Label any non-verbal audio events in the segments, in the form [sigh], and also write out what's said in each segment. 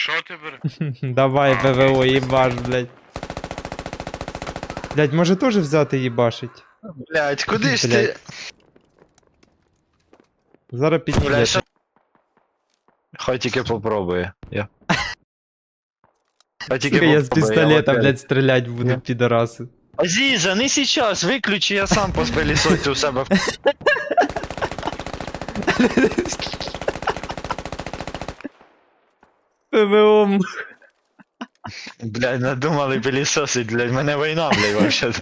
Що ти береш? Давай, ПВО, їбаш, блядь. Блядь, може теж взяти їбашить? Блять, куди ж ти? Блядь. Зараз Блять, підійде. що... Хай тільки попробує. Я. [laughs] Хай тільки Сука, я з попробує, пістолета, опять. блядь, стрілять буду, Ні. підараси. Азіза, не сейчас, виключи, я сам поспилісоцю у себе. [laughs] ПВО, м- Блядь, надумали пилісосить, блядь, мене війна, блядь, вообще.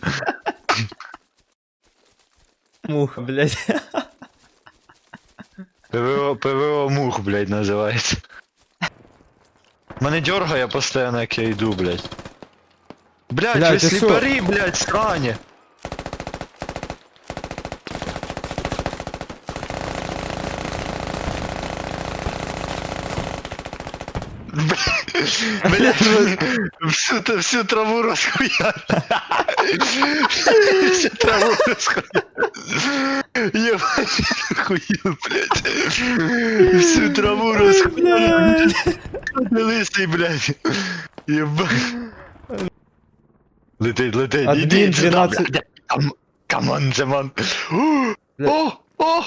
муха, блядь. ПВО, ПВО мух, блядь, називається. Мене дергає постійно, як я йду, блядь. Блядь, Блядь, ви ти що? сліпарі, блядь, срані. Блядь, [laughs] всю, т- всю траву розхуяли. Всю траву розхуяли. Ебать, хую, блядь. Всю траву розхуяли. Лисий, блядь. Ебать. Летить, летить, Адмін іди сюди, 12. блядь. Кам- Камон, Земан. О, о,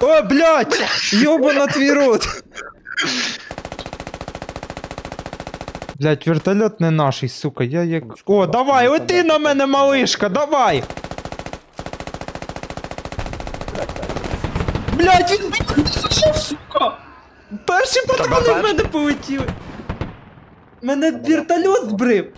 О, блядь! Ёбана твій рот! Блядь, вертольот не наший, сука, я як. О, давай, оти на мене, малишка, давай! Блять, він мене зашов, сука! Перші патрони в мене полетіли! Мене вертольот збрив!